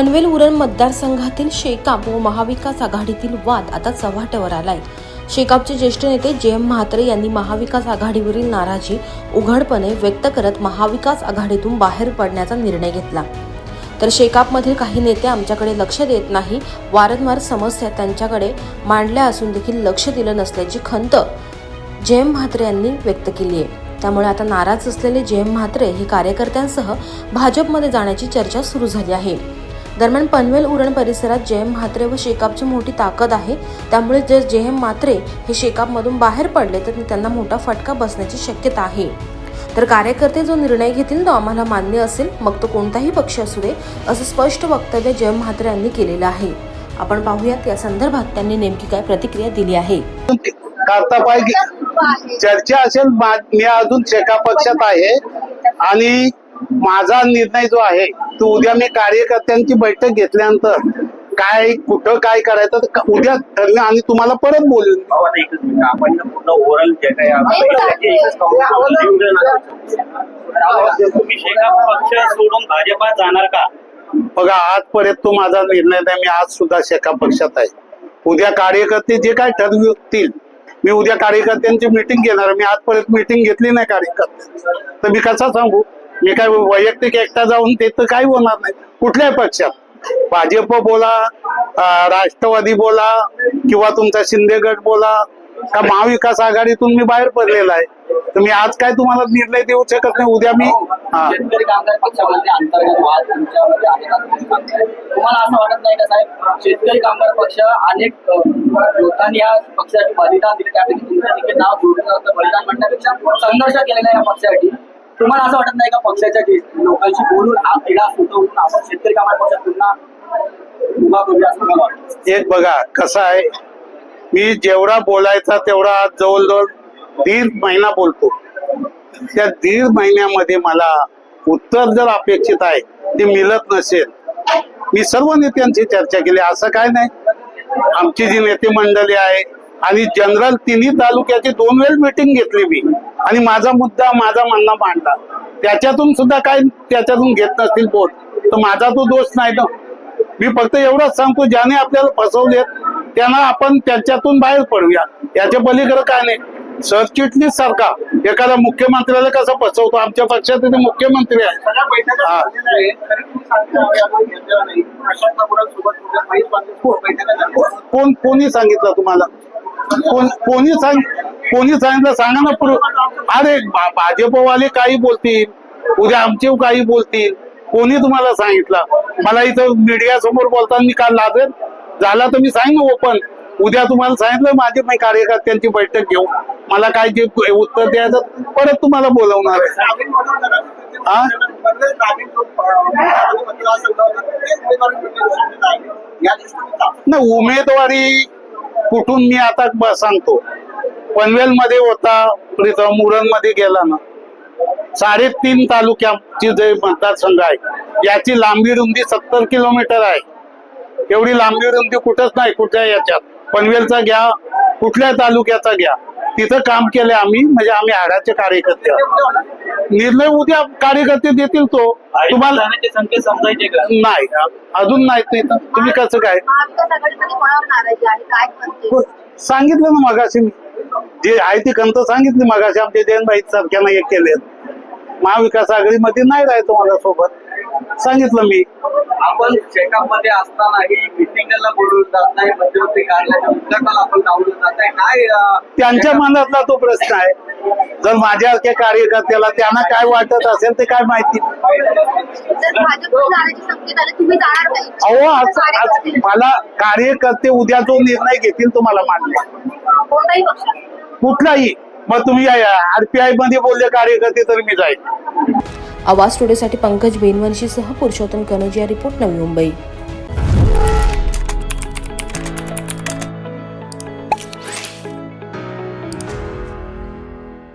पनवेल उरण मतदारसंघातील शेकाप व महाविकास आघाडीतील वाद आता चव्हाट्यावर आलाय. शेकापचे ज्येष्ठ नेते जे एम म्हात्रे यांनी महाविकास आघाडीवरील नाराजी उघडपणे व्यक्त करत महाविकास आघाडीतून बाहेर पडण्याचा निर्णय घेतला. तर शेकापमधील काही नेते आमच्याकडे लक्ष देत नाही वारंवार समस्या त्यांच्याकडे मांडल्या असून देखील लक्ष दिलं नसल्याची खंत जयम म्हात्रे यांनी व्यक्त केली आहे. त्यामुळे आता नाराज असलेले जयम म्हात्रे हे कार्यकर्त्यांसह भाजपमध्ये जाण्याची चर्चा सुरू झाली आहे. दरम्यान पनवेल उरण परिसरात जयम म्हात्रे व शेकापची मोठी ताकद आहे. त्यामुळे जर जयम म्हात्रे हे शेकापमधून बाहेर पडले तर त्यांना मोठा फटका बसण्याची शक्यता आहे. तर कार्यकर्ते जो निर्णय घेतील तो आम्हाला मान्य असेल मग तो कोणताही पक्ष असू दे असं स्पष्ट वक्तव्य जयम म्हात्रे यांनी केलेलं आहे. आपण पाहूयात या संदर्भात त्यांनी नेमकी काय प्रतिक्रिया दिली आहे. चर्चा असेल मी अजून शेका पक्षात आहे. आणि माझा निर्णय जो आहे तो उद्या मी कार्यकर्त्यांची बैठक घेतल्यानंतर काय कुठं काय करायचं उद्या ठरलं आणि तुम्हाला परत बोलून सोडून भाजपात जाणार का? बघा आजपर्यंत तो माझा निर्णय नाही मी आज सुद्धा शेका पक्षात आहे. उद्या कार्यकर्ते जे काय ठरवतील मी उद्या कार्यकर्त्यांची मिटिंग घेणार मी आजपर्यंत मिटिंग घेतली नाही कार्यकर्ते. तर मी कसा सांगू? मी काय वैयक्तिक एकटा जाऊन ते तर काही होणार नाही. कुठल्याही पक्षात. भाजप बोला राष्ट्रवादी बोला किंवा तुमचा शिंदे गट बोला का महाविकास आघाडीतून मी बाहेर पडलेला आहे. तर मी आज काय तुम्हाला निर्णय देऊ शकत नाही उद्या मी हा. शेतकरी कामगार पक्षामध्ये अंतर्गत वाद तुमच्यामध्ये तुम्ही सांगताय. तुम्हाला असं वाटत नाही का साहेब? शेतकरी कामगार पक्ष अनेक अ, लोकांनी या पक्षासाठी बलिदान दिले त्यापैकी तुमचं देखील नाव जोडलं जातं बलिदान म्हणण्यापेक्षा संघर्ष केलेला या पक्षासाठी. तुम्हाला असं वाटत नाही का पक्षाच्या लोकांशी बोलून हा तिढा सुटवून आपण शेतकरी कामगार पक्षात पुन्हा उभा करूया असं मला वाटतं. एक बघा कसं आहे? मी जेवढा बोलायचा तेवढा आज जवळजवळ दीड महिना बोलतो. त्या दीड महिन्यामध्ये मला उत्तर जर अपेक्षित आहे ते मिळत नसेल मी सर्व नेत्यांची चर्चा केली. असं काय नाही. आमची जी नेते मंडळी आहे आणि जनरल तिन्ही तालुक्याची दोन वेळ मिटिंग घेतली मी. आणि माझा मुद्दा माझा म्हणणं मांडला. त्याच्यातून सुद्धा काय त्याच्यातून घेत नसतील बोल तर माझा तो दोष नाही ना. मी फक्त एवढंच सांगतो ज्याने आपल्याला फसवलेत त्यांना आपण त्याच्यातून बाहेर पडूया. याच्या पलीकडे काय नाही. सरचिटणीस सारखा. एखादा मुख्यमंत्र्याला कसं फसवतो? आमच्या पक्षात ते मुख्यमंत्री आहे हा. कोण कोणी सांगितलं तुम्हाला? कोण कोणी सांग कोणी सांगितलं सांगा ना पुढं. अरे भाजपवाले काही बोलतील. उद्या आमचे काही बोलतील. कोणी तुम्हाला सांगितलं? मला इथं मीडिया समोर बोलताना मी काल लाजेल झाला तर मी सांगेन ओपन उद्या तुम्हाला सांगितलं माझे मी कार्यकर्त्यांची बैठक घेऊ. मला काय जे उत्तर द्यायचं परत तुम्हाला बोलवणार आहे. हा? उमेदवारी कुठून मी आता ब- सांगतो. पनवेल मध्ये होता प्रीतम मुरणमध्ये गेला ना. साडेतीन तालुक्याची जे मतदारसंघ आहे याची लांबी रुंदी सत्तर किलोमीटर आहे. एवढी लांबी रुंदी कुठंच नाही कुठल्या याच्यात. पनवेलचा घ्या कुठल्या तालुक्याचा घ्या. तिथं काम केलं आम्ही म्हणजे आम्ही हाडाचे कार्यकर्ते आहोत. निर्णय उद्या कार्यकर्ते देतील तो. तुम्हाला नाही अजून नाही ते तर. तुम्ही कसं काय? हो, सांगितलं ना मगाशी मी. जे आहे ती कंत सांगितली मगाशी. आमच्या जयंतभाई सारख्यानं एक केले महाविकास आघाडीमध्ये नाही राहायचं मला सोबत सांगितलं मी. आपण चेकअपमध्ये असतानाही मिटिंगला बोलवलं जात नाही मध्यवर्ती कार्यालयाच्या उद्घाटनाला आपण लावलं जात नाही. काय अं, त्यांच्या मनातला तो प्रश्न आहे. जर माझ्यासारख्या कार्यकर्त्याला त्यांना काय वाटत असेल ते काय माहिती? अहो आज आज मला कार्यकर्ते उद्या जो निर्णय घेतील तो मला मान्य आहे. कोणताही पक्ष कुठलाही. मग तुम्ही आरपीआयमध्ये बोलले कार्यकर्ते तर मी जाईल. आवाज टुडेसाठी पंकज बेनवंशीसह पुरुषोत्तम कनोजिया रिपोर्ट नवी मुंबई.